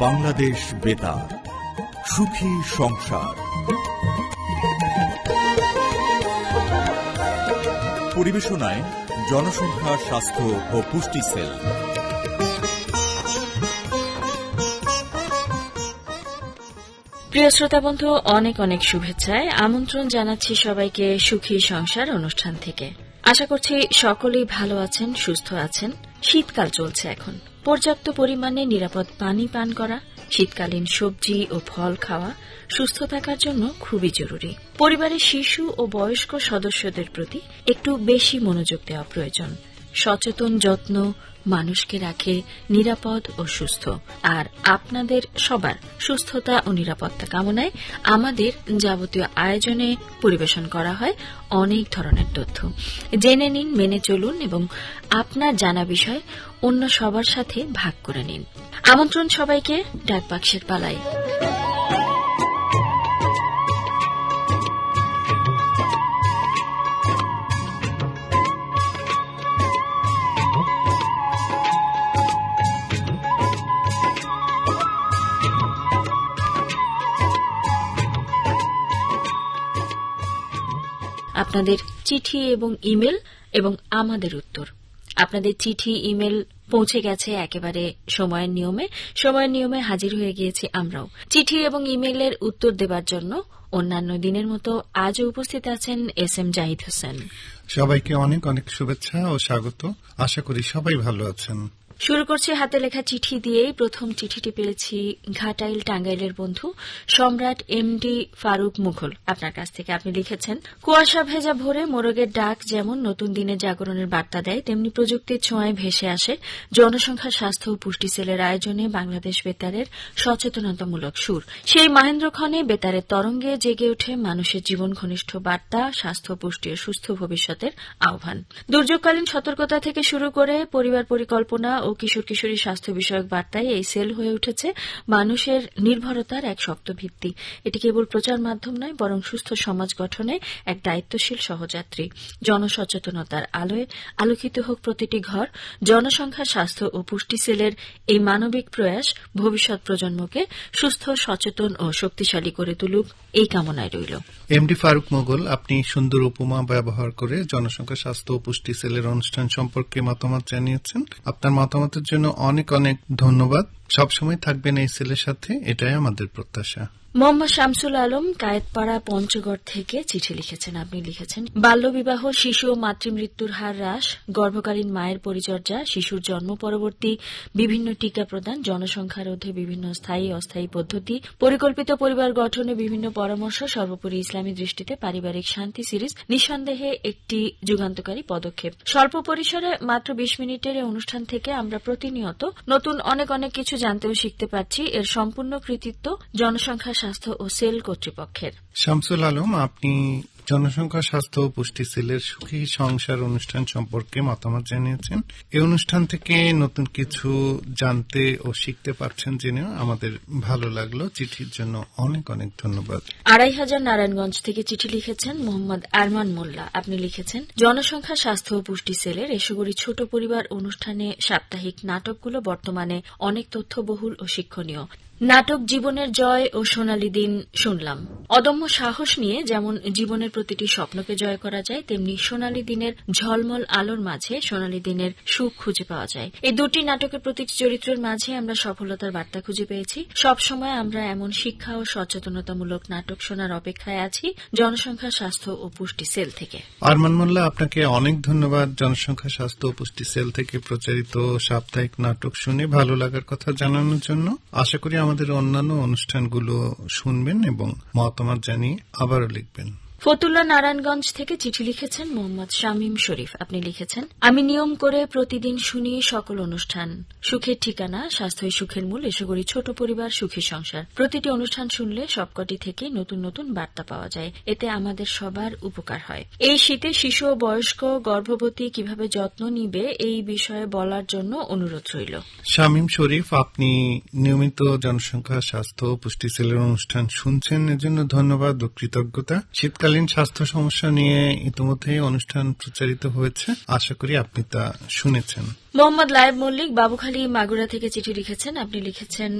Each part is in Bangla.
বাংলাদেশ বেতার, সুখী সংসার। পরিবেশনায় জনসংখ্যা, স্বাস্থ্য ও পুষ্টি সেল। প্রিয় শ্রোতা বন্ধু, অনেক অনেক শুভেচ্ছায় আমন্ত্রণ জানাচ্ছি সবাইকে সুখী সংসার অনুষ্ঠান থেকে। আশা করছি সকলেই ভালো আছেন, সুস্থ আছেন। শীতকাল চলছে এখন। পর্যাপ্ত পরিমাণে নিরাপদ পানি পান করা, শীতকালীন সবজি ও ফল খাওয়া সুস্থ থাকার জন্য খুবই জরুরি। পরিবারের শিশু ও বয়স্ক সদস্যদের প্রতি একটু বেশি মনোযোগ দেওয়া প্রয়োজন। সচেতন, যত্ন মানুষকে রাখে, নিরাপদ ও সুস্থ। আর আপনাদের সবার সুস্থতা ও নিরাপত্তা কামনায় আমাদের যাবতীয় আয়োজনে পরিবেশন করা হয় অনেক ধরনের তথ্য। জেনে নিন, মেনে চলুন এবং আপনার জানা বিষয় অন্য সবার সাথে ভাগ করে নিন। আমন্ত্রণ সবাইকে ডাকবাক্সের পালায়। আপনাদের চিঠি এবং ইমেল এবং আমাদের উত্তর। আপনাদের চিঠি, ইমেল পৌঁছে গেছে একেবারে সময়ের নিয়মে। সময়ের নিয়মে হাজির হয়ে গিয়েছি আমরাও। চিঠি এবং ইমেলের উত্তর দেবার জন্য অন্যান্য দিনের মতো আজও উপস্থিত আছেন এস এম জাহিদ হোসেন। সবাইকে অনেক অনেক শুভেচ্ছা ও স্বাগত। আশা করি সবাই ভালো আছেন। শুরু করছি হাতে লেখা চিঠি দিয়েই প্রথম চিঠিটি পেয়েছি ঘাটাইল টাঙ্গাইলের বন্ধু সম্রাট এমডি ফারুক মুঘল। আপনার কাছ থেকে আপনি লিখেছেন, কুয়াশা ভেজা ভোরে মোরগের ডাক যেমন নতুন দিনের জাগরণের বার্তা দেয়, তেমনি প্রযুক্তির ছোঁয়ায় ভেসে আসে জনসংখ্যা স্বাস্থ্য ও পুষ্টি সেলের আয়োজনে বাংলাদেশ বেতারের সচেতনতামূলক সুর। সেই মাহেন্দ্রক্ষণে বেতারের তরঙ্গে জেগে ওঠে মানুষের জীবন ঘনিষ্ঠ বার্তা, স্বাস্থ্য, পুষ্টি ও সুস্থ ভবিষ্যতের আহ্বান। দুর্যোগকালীন সতর্কতা থেকে শুরু করে পরিবার পরিকল্পনা ও কিশোর কিশোরী স্বাস্থ্য বিষয়ক বার্তায় এই সেল হয়ে উঠেছে মানুষের নির্ভরতার এক শক্ত ভিত্তি এটি কেবল প্রচার মাধ্যম নয়, বরং সুস্থ সমাজ গঠনে এক দায়িত্বশীল সহযাত্রী। জনসচেতনতার আলোয় আলোকিত হোক প্রতিটি ঘর জনসংখ্যা স্বাস্থ্য ও পুষ্টি সেলের এই মানবিক প্রয়াস ভবিষ্যৎ প্রজন্মকে সুস্থ, সচেতন ও শক্তিশালী করে তুলুক, এই কামনায় রইল। এমডি ফারুক মোগল আপনি সুন্দর উপমা ব্যবহার করে জনসংখ্যা, স্বাস্থ্য ও পুষ্টি, সেলের অনুষ্ঠান সম্পর্কে মতামত জানিয়েছেন। আপনার মতামতের জন্য অনেক অনেক ধন্যবাদ। সবসময় থাকবেন এই সেলের সাথে, এটাই আমাদের প্রত্যাশা। মোহাম্মদ শামসুল আলম কায়েতপাড়া পঞ্চগড় থেকে চিঠি লিখেছেন। আপনি লিখেছেন, বাল্যবিবাহ, শিশু ও মাতৃমৃত্যুর হার হ্রাস, গর্ভকালীন মায়ের পরিচর্যা, শিশুর জন্ম পরবর্তী, বিভিন্ন টিকা প্রদান, জনসংখ্যা রোধে বিভিন্ন স্থায়ী অস্থায়ী পদ্ধতি, পরিকল্পিত পরিবার গঠনে বিভিন্ন পরামর্শ, সর্বোপরি ইসলামী দৃষ্টিতে পারিবারিক শান্তি সিরিজ, নিঃসন্দেহে একটি যুগান্তকারী পদক্ষেপ। স্বল্প পরিসরে মাত্র বিশ মিনিটের অনুষ্ঠান থেকে আমরা প্রতিনিয়ত নতুন অনেক অনেক কিছু জানতে ও শিখতে পারছি। এর সম্পূর্ণ কৃতিত্ব জনসংখ্যা স্বাস্থ্য ও সেল কর্তৃপক্ষের। শামসুল আলম আপনি জনসংখ্যা, স্বাস্থ্য ও পুষ্টি, সেলের সুখী সংসার অনুষ্ঠান সম্পর্কে মতামত জানিয়েছেন। এই অনুষ্ঠান থেকে নতুন কিছু জানতে ও শিখতে পারছেন জেনেও আমাদের ভালো লাগল। চিঠির জন্য অনেক অনেক ধন্যবাদ। আড়াই হাজার নারায়ণগঞ্জ থেকে চিঠি লিখেছেন মোহাম্মদ আরমান মোল্লা। আপনি লিখেছেন, জনসংখ্যা, স্বাস্থ্য ও পুষ্টি সেলের এসবরি ছোট পরিবার অনুষ্ঠানে সাপ্তাহিক নাটকগুলো বর্তমানে অনেক তথ্যবহুল ও শিক্ষণীয়। নাটক জীবনের জয় ও সোনালী দিন শুনলাম। অদম্য সাহস নিয়ে যেমন জীবনের প্রতিটি স্বপ্নকে জয় করা যায়, তেমনি সোনালী দিনের ঝলমল আলোর মাঝে সোনালী দিনের সুখ খুঁজে পাওয়া যায়। এই দুটি নাটকের প্রতিটি চরিত্রের মাঝে আমরা সফলতার বার্তা খুঁজে পেয়েছি। সবসময় আমরা এমন শিক্ষা ও সচেতনতামূলক নাটক শোনার অপেক্ষায় আছি, জনসংখ্যা, স্বাস্থ্য ও পুষ্টি সেল থেকে। আরমান মোল্লা, আপনাকে অনেক ধন্যবাদ। জনসংখ্যা, স্বাস্থ্য ও পুষ্টি সেল থেকে প্রচারিত সাপ্তাহিক নাটক শুনে ভালো লাগার কথা জানানোর জন্য আশা করি আমাদের অন্যান্য অনুষ্ঠানগুলো শুনবেন এবং মতামত জানিয়ে আবারও লিখবেন। ফতুল্লা নারায়ণগঞ্জ থেকে চিঠি লিখেছেন মোহাম্মদ শামীম শরীফ। আপনি লিখেছেন, আমি নিয়ম করে প্রতিদিন শুনি সকল অনুষ্ঠান। সুখের ঠিকানা, স্বাস্থ্যই সুখের মূল এসে করি ছোট পরিবার, সুখী সংসার। প্রতিটি অনুষ্ঠান শুনলে সবকটি থেকে নতুন নতুন বার্তা পাওয়া যায়। এতে আমাদের সবার উপকার হয়। এই শীতে শিশু ও বয়স্ক গর্ভবতী কীভাবে যত্ন নিবে, এই বিষয়ে বলার জন্য অনুরোধ রইল। শামীম শরীফ, আপনি নিয়মিত জনসংখ্যা, স্বাস্থ্য পুষ্টি সেলের অনুষ্ঠান শুনছেন। এজন্য ধন্যবাদ ও কৃতজ্ঞতা। শীতকাল শীতকালীন স্বাস্থ্য সমস্যা নিয়ে ইতিমধ্যেই অনুষ্ঠান প্রচারিত হয়েছে। আশা করি আপনি তা শুনেছেন। মোহাম্মদ লায়েব মল্লিক বাবুখালী মাগুরা থেকে চিঠি লিখেছেন। আপনি লিখেছেন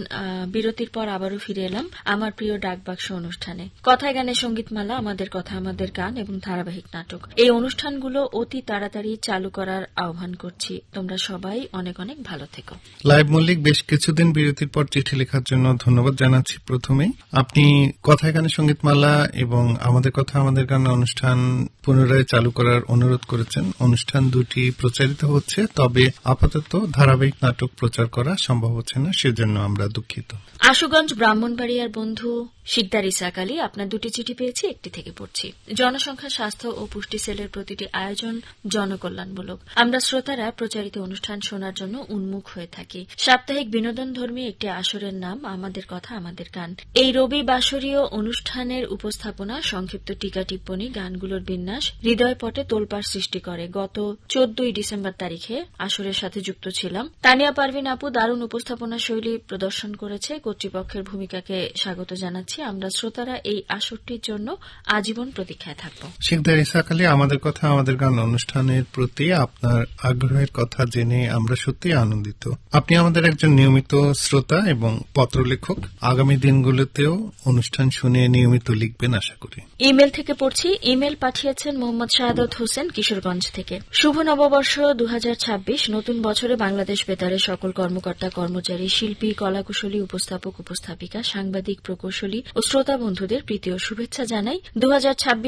বিরতির পর আবারও ফিরে এলাম আমার প্রিয় ডাকবাক্স অনুষ্ঠানে। কথায় গানে সঙ্গীতমালা, আমাদের কথা, আমাদের গান এবং ধারাবাহিক নাটক। এই অনুষ্ঠানগুলো অতি তাড়াতাড়ি চালু করার আহ্বান করছি। তোমরা সবাই অনেক অনেক ভালো থেকো। লাইভ মল্লিক, বেশ কিছুদিন বিরতির পর চিঠি লেখার জন্য ধন্যবাদ জানাচ্ছি প্রথমে। আপনি কথায় গানে সঙ্গীতমালা এবং আমাদের কথা, আমাদের গান অনুষ্ঠান পুনরায় চালু করার অনুরোধ করেছেন। অনুষ্ঠান দুটি প্রচারিত হচ্ছে, তবে আপাতত ধারাবাহিক নাটক প্রচার করা সম্ভব হচ্ছে না সেজন্য আমরা দুঃখিত। আশুগঞ্জ ব্রাহ্মণবাড়িয়ার বন্ধু শিকদার ইসাক আলী, আপনার দুটি চিঠি পেয়েছি, একটি থেকে পড়ছি। জনসংখ্যা, স্বাস্থ্য ও পুষ্টি সেলের প্রতিটি আয়োজন জনকল্যাণমূলক। আমরা শ্রোতারা প্রচারিত অনুষ্ঠান শোনার জন্য উন্মুখ হয়ে থাকি। সাপ্তাহিক বিনোদন ধর্মী একটি আসরের নাম, আমাদের কথা, আমাদের গান। এই রবি বাসরীয় অনুষ্ঠানের উপস্থাপনা, সংক্ষিপ্ত টিকা টিপ্পনী, গানগুলোর বিন্যাস হৃদয়পটে তোলপাড় সৃষ্টি করে। গত চোদ্দই ডিসেম্বর তারিখে আসরের সাথে যুক্ত ছিলাম। তানিয়া পারভিন আপু দারুণ উপস্থাপনা শৈলী প্রদর্শন করেছে। কর্তৃপক্ষের ভূমিকাকে স্বাগত জানাচ্ছি। আমরা শ্রোতারা এই আসরটির জন্য আজীবন প্রতীক্ষায় থাকব। শিকদার ইসাক আলী, আমাদের কথা, আমাদের গান অনুষ্ঠানের প্রতি আপনার আগ্রহের কথা জেনে আমরা সত্যি আনন্দিত। আপনি আমাদের একজন নিয়মিত শ্রোতা এবং পত্রলেখক। আগামী দিনগুলোতেও অনুষ্ঠান শুনে নিয়মিত লিখবেন, আশা করি। ইমেল থেকে পড়ছি। ইমেল পাঠিয়েছেন মোহাম্মদ শাহাদত হোসেন, কিশোরগঞ্জ থেকে। শুভ নববর্ষ দু হাজার ছাব্বিশ। নতুন বছরে বাংলাদেশ বেতারের সকল কর্মকর্তা, কর্মচারী, শিল্পী, কলাকুশলী, উপস্থাপক, উপস্থাপিকা, সাংবাদিক, প্রকৌশলী ও শ্রোতা বন্ধুদের প্রীতি ও শুভেচ্ছা জানাই। দু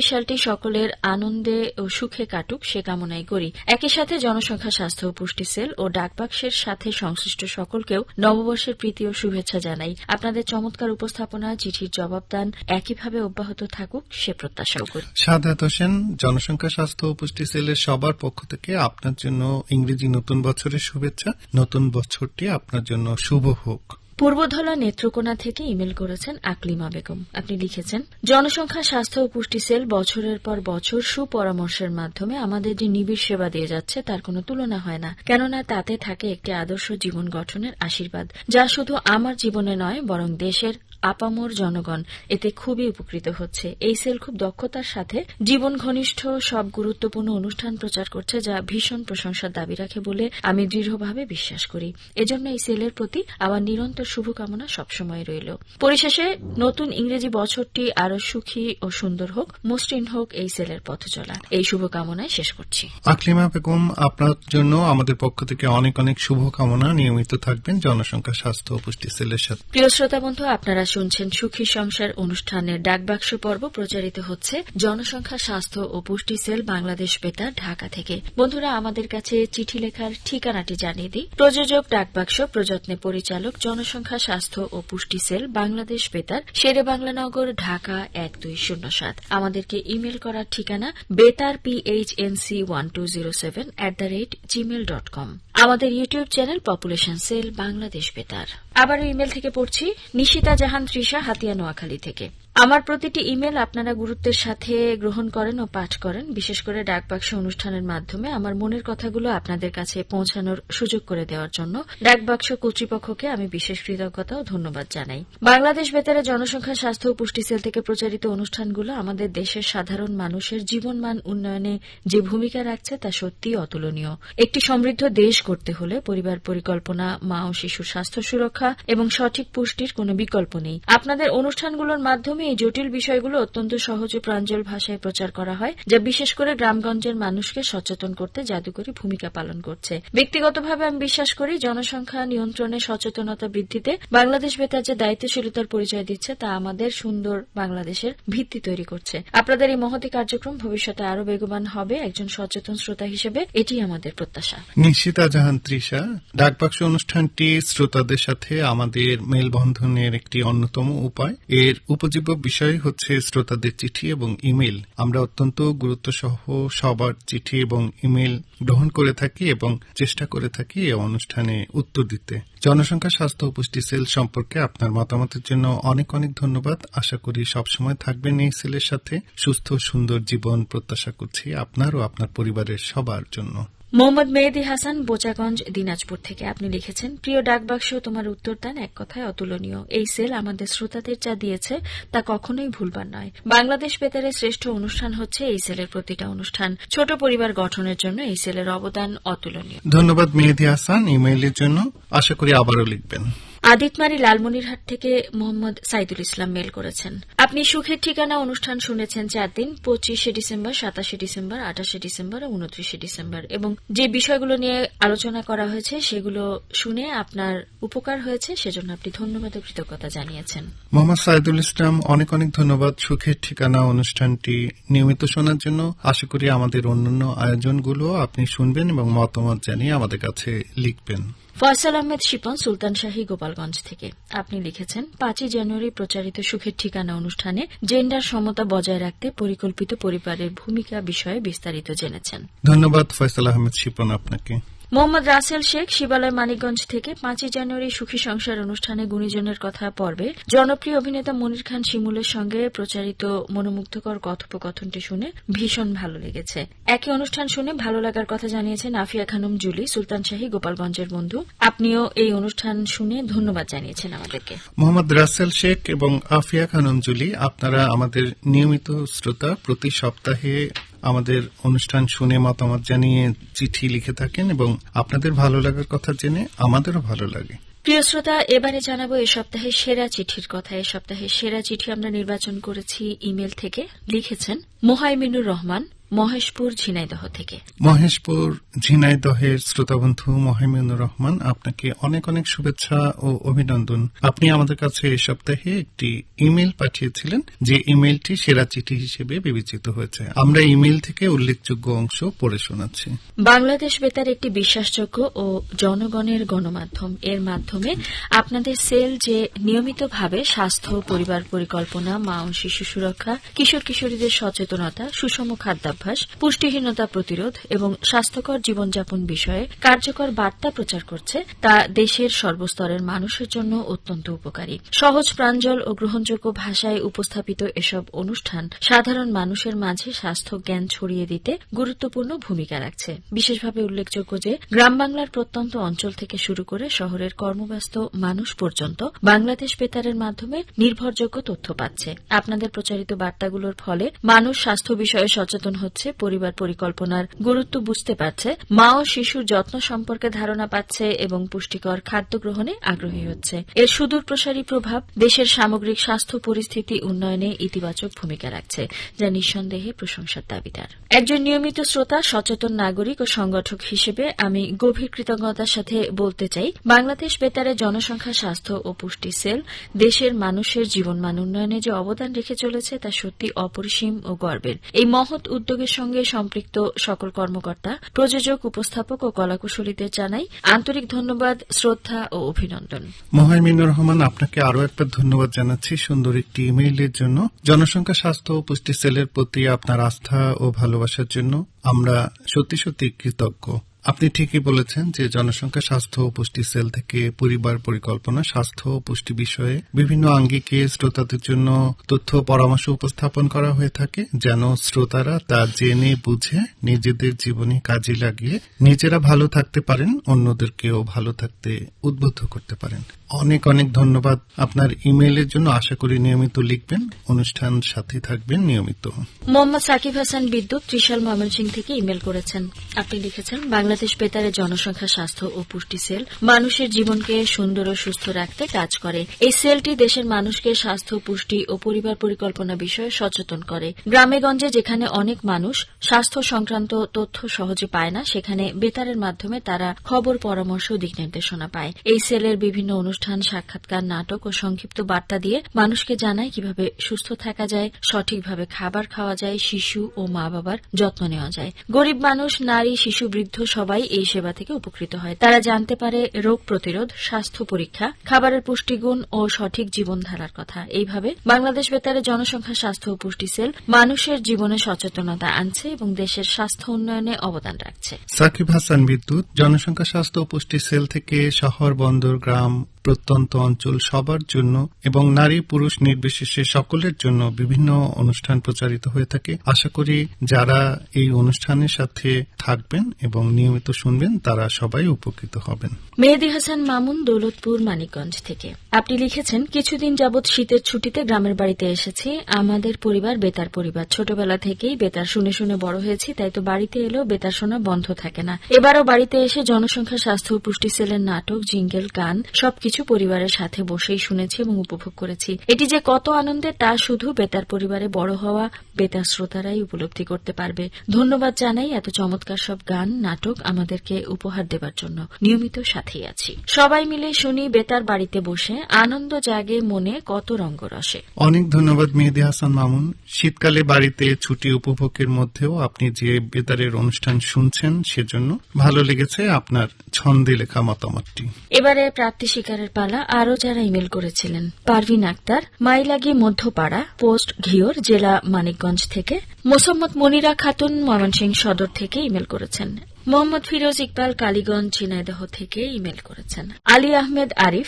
সালটি সকলের আনন্দে ও সুখে কাটুক, সে কামনাই করি। একই সাথে জনসংখ্যা, স্বাস্থ্য ও পুষ্টি সেল ও ডাকবাক্সের সাথে সংশ্লিষ্ট সকলকেও নববর্ষের প্রীতি ও শুভেচ্ছা জানাই। আপনাদের চমৎকার উপস্থাপনা, চিঠির জবাবদান একইভাবে অব্যাহত থাকুক সে প্রত্যাশাও করি। সাদাত হোসেন জনসংখ্যা স্বাস্থ্য ও পুষ্টি সেলের সবার পক্ষ থেকে আপনার জন্য ইংরেজি নতুন বছরের শুভেচ্ছা। নতুন বছরটি আপনার জন্য শুভ হোক। পূর্বধলা নেত্রকোনা থেকে ইমেল করেছেন আকলিমা বেগম। আপনি লিখেছেন জনসংখ্যা স্বাস্থ্য ও পুষ্টি সেল বছরের পর বছর সুপরামর্শের মাধ্যমে আমাদের যে নিবিড় সেবা দিয়ে যাচ্ছে তার কোনো তুলনা হয় না। কেননা তাতে থাকে একটি আদর্শ জীবন গঠনের আশীর্বাদ যা শুধু আমার জীবনে নয় বরং দেশের আপামর জনগণ এতে খুবই উপকৃত হচ্ছে। এই সেল খুব দক্ষতার সাথে জীবন ঘনিষ্ঠ সব গুরুত্বপূর্ণ অনুষ্ঠান প্রচার করছে যা ভীষণ প্রশংসার দাবি রাখে বলে আমি দৃঢ়ভাবে বিশ্বাস করি। এজন্য এই সেলের প্রতি আমার নিরন্তর শুভকামনা সবসময় রইল। পরিশেষে নতুন ইংরেজি বছরটি আরও সুখী ও সুন্দর হোক মসৃণ হোক এই সেলের পথ চলা। এই শুভকামনায় শেষ করছি। আকলিমা বেগম আপনার জন্য আমাদের পক্ষ থেকে অনেক অনেক শুভকামনা। নিয়মিত থাকবেন জনসংখ্যা স্বাস্থ্য ও পুষ্টি সেলের সাথে। প্রিয় শ্রোতা বন্ধু আপনারা শুনছেন সুখী সংসার অনুষ্ঠানের ডাকবাক্স পর্ব প্রচারিত হচ্ছে জনসংখ্যা, স্বাস্থ্য ও পুষ্টি সেল বাংলাদেশ বেতার, ঢাকা থেকে। বন্ধুরা, আমাদের কাছে চিঠি লেখার ঠিকানাটি জানিয়ে দিই। প্রযোজক, ডাকবাক্স প্রযত্নে পরিচালক, জনসংখ্যা, স্বাস্থ্য ও পুষ্টি সেল বাংলাদেশ বেতার শেরে বাংলানগর ঢাকা এক দুই শূন্য সাত। আমাদেরকে ইমেল করার ঠিকানা বেতার PHNC one two zero seven at the rate Gmail dot com আমাদের YouTube channel population cell Bangladesh বেতার। আবারও ইমেল থেকে পড়ছি নিশিতা জাহান ত্রিশা হাতিয়া নোয়াখালী থেকে। আমার প্রতিটি ইমেল আপনারা গুরুত্বের সাথে গ্রহণ করেন ও পাঠ করেন। বিশেষ করে ডাকবাক্স অনুষ্ঠানের মাধ্যমে আমার মনের কথাগুলো আপনাদের কাছে পৌঁছানোর সুযোগ করে দেওয়ার জন্য ডাকবাক্স কর্তৃপক্ষকে আমি বিশেষ কৃতজ্ঞতা ও ধন্যবাদ জানাই। বাংলাদেশ বেতারে জনসংখ্যা, স্বাস্থ্য ও পুষ্টি সেল থেকে প্রচারিত অনুষ্ঠানগুলো আমাদের দেশের সাধারণ মানুষের জীবনমান উন্নয়নে যে ভূমিকা রাখছে তা সত্যিই অতুলনীয়। একটি সমৃদ্ধ দেশ করতে হলে পরিবার পরিকল্পনা, মা ও শিশুর স্বাস্থ্য সুরক্ষা এবং সঠিক পুষ্টির কোনো বিকল্প নেই। আপনাদের অনুষ্ঠানগুলোর মাধ্যমে এই জটিল বিষয়গুলো অত্যন্ত সহজ ও প্রাঞ্জল ভাষায় প্রচার করা হয়, যা বিশেষ করে গ্রামগঞ্জের মানুষকে সচেতন করতে জাদুকরী ভূমিকা পালন করছে। ব্যক্তিগতভাবে আমি বিশ্বাস করি, জনসংখ্যা নিয়ন্ত্রণে সচেতনতা বৃদ্ধিতে বাংলাদেশ বেতার যে দায়িত্বশীলতার পরিচয় দিচ্ছে, তা আমাদের সুন্দর বাংলাদেশের ভিত্তি তৈরি করছে। আপনাদের এই মহতি কার্যক্রম ভবিষ্যতে আরও বেগবান হবে, একজন সচেতন শ্রোতা হিসেবে এটি আমাদের প্রত্যাশা। নিশিতা জাহান ত্রিশা, ডাকবাক্স অনুষ্ঠানটি শ্রোতাদের সাথে আমাদের মেলবন্ধনের একটি অন্যতম উপায়। এর উপজীব্য বিষয় হচ্ছে শ্রোতাদের চিঠি এবং ইমেল আমরা অত্যন্ত গুরুত্ব সহ সবার চিঠি এবং ইমেল গ্রহণ করে থাকি এবং চেষ্টা করে থাকি এই অনুষ্ঠানে উত্তর দিতে। জনসংখ্যা, স্বাস্থ্য, পুষ্টি, সেল সম্পর্কে আপনার মতামতের জন্য অনেক অনেক ধন্যবাদ। আশা করি সবসময় থাকবেন এই সেলের সাথে। সুস্থ, সুন্দর জীবন প্রত্যাশা করছি আপনার ও আপনার পরিবারের সবার জন্য। মোহাম্মদ মেহেদি হাসান, বোচাগঞ্জ, দিনাজপুর থেকে। আপনি লিখেছেন, প্রিয় ডাকবাক্স, তোমার উত্তরদান এক কথায় অতুলনীয়। এই সেল আমাদের শ্রোতাদের যা দিয়েছে, তা কখনোই ভুলবার নয়। বাংলাদেশ বেতারের শ্রেষ্ঠ অনুষ্ঠান হচ্ছে এই সেলের প্রতিটা অনুষ্ঠান। ছোট পরিবার গঠনের জন্য এই সেলের অবদান অতুলনীয়। ধন্যবাদ মেহেদি হাসান ইমেইলের জন্য। আশা করি আবারও লিখবেন। আদিতমারি লালমনিরহাট থেকে মোহাম্মদ সাইদুল ইসলাম মেল করেছেন। আপনি সুখের ঠিকানা অনুষ্ঠান শুনেছেন চার দিন, পঁচিশে ডিসেম্বর, সাতাশে ডিসেম্বর, আঠাশে ডিসেম্বর ও উনত্রিশে ডিসেম্বর। এবং যে বিষয়গুলো নিয়ে আলোচনা করা হয়েছে, সেগুলো শুনে আপনার উপকার হয়েছে, সেজন্য আপনি ধন্যবাদ ও কৃতজ্ঞতা জানিয়েছেন। মোহাম্মদ সাইদুল ইসলাম, অনেক অনেক ধন্যবাদ সুখের ঠিকানা অনুষ্ঠানটি নিয়মিত শোনার জন্য। আশা করি আমাদের অন্যান্য আয়োজনগুলো আপনি শুনবেন এবং মতামত জানিয়ে আমাদের কাছে লিখবেন। ফয়সাল আহমেদ শিপন, সুলতান শাহী, গোপালগঞ্জ থেকে। আপনি লিখেছেন, পাঁচই জানুয়ারি প্রচারিত সুখের ঠিকানা অনুষ্ঠানে জেন্ডার সমতা বজায় রাখতে পরিকল্পিত পরিবারের ভূমিকা বিষয়ে বিস্তারিত জেনেছেন। ধন্যবাদ ফয়সাল আহমেদ শিপন আপনাকে। মোহাম্মদ রাসেল শেখ শিবালয় মানিকগঞ্জ থেকে পাঁচই জানুয়ারি সুখী সংসার অনুষ্ঠানে গুণীজনের কথা পর্বে জনপ্রিয় অভিনেতা মনির খান শিমুলের সঙ্গে প্রচারিত মনোমুগ্ধকর কথোপকথনটি শুনে ভীষণ ভালো লেগেছে। একই অনুষ্ঠান শুনে ভালো লাগার কথা জানিয়েছেন আফিয়া খানম জুলি, সুলতান শাহী, গোপালগঞ্জের বন্ধু। আপনিও এই অনুষ্ঠান শুনে ধন্যবাদ জানিয়েছেন আমাদেরকে। মোহাম্মদ রাসেল শেখ এবং আফিয়া খানম জুলি, আপনারা আমাদের নিয়মিত শ্রোতা প্রতি সপ্তাহে আমাদের অনুষ্ঠান শুনে মতামত জানিয়ে চিঠি লিখে থাকেন এবং আপনাদের ভালো লাগার কথা জেনে আমাদেরও ভালো লাগে। প্রিয় শ্রোতা, এবারে জানাব এ সপ্তাহে সেরা চিঠির কথা। এ সপ্তাহে সেরা চিঠি আমরা নির্বাচন করেছি ইমেল থেকে, লিখেছেন মোহাইমিনুর রহমান। মহেশপুর ঝিনাইদহ থেকে। মহেশপুর ঝিনাইদহের শ্রোতাবন্ধু মহিমিনুর রহমান আপনাকে অনেক অনেক শুভেচ্ছা ও অভিনন্দন। আপনি আমাদের কাছে এই সপ্তাহে একটি ইমেল পাঠিয়েছিলেন যে ইমেলটি সেরা চিঠি হিসেবে বিবেচিত হয়েছে। আমরা ইমেল থেকে উল্লেখযোগ্য অংশ পড়ে শোনাচ্ছি। বাংলাদেশ বেতার একটি বিশ্বাসযোগ্য ও জনগণের গণমাধ্যম। এর মাধ্যমে আপনাদের সেল যে নিয়মিতভাবে স্বাস্থ্য পরিবার পরিকল্পনা মা ও শিশু সুরক্ষা কিশোর কিশোরীদের সচেতনতা সুষম খাদ্যাভ্যাস পুষ্টিহীনতা প্রতিরোধ এবং স্বাস্থ্যকর জীবনযাপন বিষয়ে কার্যকর বার্তা প্রচার করছে তা দেশের সর্বস্তরের মানুষের জন্য অত্যন্ত উপকারী। সহজ প্রাঞ্জল ও গ্রহণযোগ্য ভাষায় উপস্থাপিত এসব অনুষ্ঠান সাধারণ মানুষের মাঝে স্বাস্থ্য জ্ঞান ছড়িয়ে দিতে গুরুত্বপূর্ণ ভূমিকা রাখছে। বিশেষভাবে উল্লেখযোগ্য যে গ্রাম বাংলার প্রত্যন্ত অঞ্চল থেকে শুরু করে শহরের কর্মব্যস্ত মানুষ পর্যন্ত বাংলাদেশ বেতারের মাধ্যমে নির্ভরযোগ্য তথ্য পাচ্ছে। আপনাদের প্রচারিত বার্তাগুলোর ফলে মানুষ স্বাস্থ্য বিষয়ে সচেতন হচ্ছে পরিবার পরিকল্পনার গুরুত্ব বুঝতে পারছে, মা ও শিশুর যত্ন সম্পর্কে ধারণা পাচ্ছে এবং পুষ্টিকর খাদ্য গ্রহণে আগ্রহী হচ্ছে। এর সুদূর প্রসারী প্রভাব দেশের সামগ্রিক স্বাস্থ্য পরিস্থিতি উন্নয়নে ইতিবাচক ভূমিকা রাখছে, যা নিঃসন্দেহে প্রশংসার দাবিদার। একজন নিয়মিত শ্রোতা, সচেতন নাগরিক ও সংগঠক হিসেবে আমি গভীর কৃতজ্ঞতার সাথে বলতে চাই, বাংলাদেশ বেতারে জনসংখ্যা, স্বাস্থ্য ও পুষ্টি সেল দেশের মানুষের জীবনমান উন্নয়নে যে অবদান রেখে চলেছে তা সত্যি অপরিসীম ও গর্বের। এই মহৎ উদ্যোগের সঙ্গে সম্পৃক্ত সকল কর্মকর্তা, প্রযোজক, উপস্থাপক ও কলাকুশলীদের জানাই আন্তরিক ধন্যবাদ, শ্রদ্ধা ও অভিনন্দন। মোহাইমিনুর রহমান, আপনাকে আরও একবার ধন্যবাদ জানাচ্ছি সুন্দর একটি ইমেইলের জন্য। জনসংখ্যা, স্বাস্থ্য ও পুষ্টি সেলের প্রতি আপনার আস্থা ও ভালোবাসার জন্য আমরা সত্যি সত্যি কৃতজ্ঞ। আপনি ঠিকই বলেছেন যে জনসংখ্যা, স্বাস্থ্য ও পুষ্টি সেল থেকে পরিবার পরিকল্পনা, স্বাস্থ্য ও পুষ্টি বিষয়ে বিভিন্ন আঙ্গিকে শ্রোতাদের জন্য তথ্য পরামর্শ উপস্থাপন করা হয়ে থাকে, যেন শ্রোতারা তা জেনে, বুঝে, নিজেদের জীবনে কাজে লাগিয়ে নিজেরা ভালো থাকতে পারেন, অন্যদেরকেও ভালো থাকতে উদ্বুদ্ধ করতে পারেন। অনেক অনেক ধন্যবাদ। আপনার ইমেইলের জন্য আশা করি নিয়মিত লিখবেন, অনুষ্ঠান সাথে থাকবেন নিয়মিত। মোহাম্মদ সাকিব হাসান বিদ্যুৎ, ত্রিশাল ময়মনসিং থেকে ইমেল করেছেন। আপনি লিখেছেন বাংলাদেশ বেতারের জনসংখ্যা, স্বাস্থ্য ও পুষ্টি সেল মানুষের জীবনকে সুন্দর ও সুস্থ রাখতে কাজ করে। এই সেলটি দেশের মানুষকে স্বাস্থ্য, পুষ্টি ও পরিবার পরিকল্পনা বিষয়ে সচেতন করে। গ্রামে গঞ্জে যেখানে অনেক মানুষ স্বাস্থ্য সংক্রান্ত তথ্য সহজে পায় না, সেখানে বেতারের মাধ্যমে তারা খবর, পরামর্শ দিক নির্দেশনা পায়। এই সেলের বিভিন্ন অনুষ্ঠান, সাক্ষাৎকার, নাটক ও সংক্ষিপ্ত বার্তা দিয়ে মানুষকে জানায় কীভাবে সুস্থ থাকা যায়, সঠিকভাবে খাবার খাওয়া যায়, শিশু ও মা বাবার যত্ন নেওয়া যায়। গরিব মানুষ, নারী, শিশু, বৃদ্ধ সবাই এই সেবা থেকে উপকৃত হয়। তারা জানতে পারে রোগ প্রতিরোধ, স্বাস্থ্য পরীক্ষা, খাবারের পুষ্টিগুণ ও সঠিক জীবনধারার কথা। এইভাবে বাংলাদেশ বেতারে জনসংখ্যা স্বাস্থ্য ও পুষ্টি সেল মানুষের জীবনে সচেতনতা আনছে এবং দেশের স্বাস্থ্য উন্নয়নে অবদান রাখছে। সাকিব হাসান বিদ্যুৎ, জনসংখ্যা স্বাস্থ্য ও পুষ্টি সেল থেকে শহর, বন্দর, গ্রাম প্রত্যন্ত অঞ্চল সবার জন্য এবং নারী পুরুষ নির্বিশেষে সকলের জন্য বিভিন্ন অনুষ্ঠান প্রচারিত হয়ে থাকে। আশা করি যারা এই অনুষ্ঠানের সাথে থাকবেন এবং নিয়মিত শুনবেন, তারা সবাই উপকৃত হবেন। মেহেদি হাসান মামুন, দৌলতপুর, মানিকগঞ্জ থেকে। আপনি লিখেছেন, কিছুদিন যাবৎ শীতের ছুটিতে গ্রামের বাড়িতে এসেছি। আমাদের পরিবার বেতার পরিবার। ছোটবেলা থেকেই বেতার শুনে শুনে বড় হয়েছি, তাই তো বাড়িতে এলেও বেতার শোনা বন্ধ থাকে না। এবারও বাড়িতে এসে জনসংখ্যা, স্বাস্থ্য ও পুষ্টি সেলের নাটক, জিঙ্গেল, গান সবকিছু পরিবারের সাথে বসেই শুনেছি এবং উপভোগ করেছি। এটি যে কত আনন্দের তা শুধু বেতার পরিবারে বড় হওয়া বেতার শ্রোতারাই উপলব্ধি করতে পারবে। ধন্যবাদ জানাই এত চমৎকার সব গান নাটক আমাদেরকে উপহার দেবার জন্য। নিয়মিত সাথেই আছি। সবাই মিলে শুনি বেতার বাড়িতে বসে আনন্দ জাগে মনে কত রঙ্গরসে অনেক ধন্যবাদ মেহেদি হাসান মামুন। শীতকালে বাড়িতে ছুটি উপভোগের মধ্যেও আপনি যে বেতারের অনুষ্ঠান শুনছেন সেজন্য ভালো লেগেছে আপনার ছন্দে লেখা মতামতটি। এবারে প্রাপ্তি শিকারের পালা আরও যারা ইমেল করেছিলেন। পারভিন আক্তার, মাইলাগি মধ্যপাড়া, পোস্ট ঘিওর, জেলা মানিকগঞ্জ থেকে, মোসাম্মদ মনিরা খাতুন, ময়মনসিংহ সদর থেকে ইমেল করেছেন। মোহাম্মদ ফিরোজ ইকবাল, কালীগঞ্জ, ঝিনাইদহ থেকে ইমেল করেছেন। আলী আহমেদ আরিফ,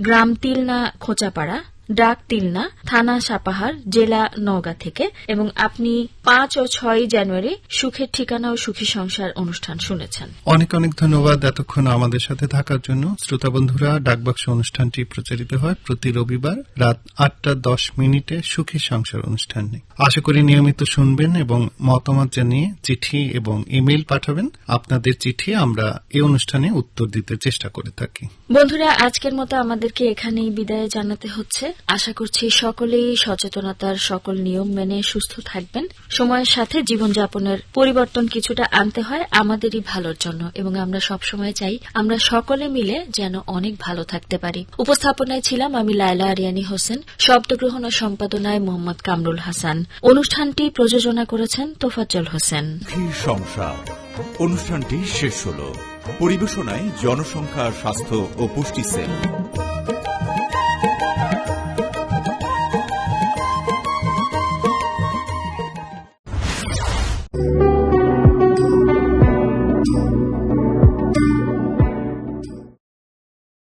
গ্রাম তিলনা, খোঁচাপাড়া ডাক তিলনা থানা সাপাহার জেলা নওগাঁ থেকে এবং আপনি পাঁচ ও ছয় জানুয়ারি সুখের ঠিকানা ও সুখী সংসার অনুষ্ঠান শুনেছেন। অনেক অনেক ধন্যবাদ এতক্ষণ আমাদের সাথে থাকার জন্য। শ্রোতা বন্ধুরা ডাকবাক্স অনুষ্ঠানটি প্রচারিত হয় প্রতি রবিবার রাত আটটা দশ মিনিটে সুখী সংসার অনুষ্ঠানে। আশা করি নিয়মিত শুনবেন এবং মতামত জানিয়ে চিঠি এবং ইমেল পাঠাবেন। আপনাদের চিঠি আমরা এই অনুষ্ঠানে উত্তর দিতে চেষ্টা করে থাকি। বন্ধুরা আজকের মতো আমাদেরকে এখানেই বিদায় জানাতে হচ্ছে। আশা করছি সকলেই সচেতনতার সকল নিয়ম মেনে সুস্থ থাকবেন। সময়ের সাথে জীবনযাপনের পরিবর্তন কিছুটা আনতে হয় আমাদেরই ভালোর জন্য এবং আমরা সব সময় চাই আমরা সকলে মিলে যেন অনেক ভালো থাকতে পারি। উপস্থাপনায় ছিলাম আমি লায়লা আরিয়ানি হোসেন, শব্দগ্রহণ ও সম্পাদনায় মোহাম্মদ কামরুল হাসান। অনুষ্ঠানটি প্রযোজনা করেছেন তোফাজ্জল হোসেন। অনুষ্ঠানটি শেষ হল। পরিবেশনায় জনসংখ্যা স্বাস্থ্য ও পুষ্টি সেল।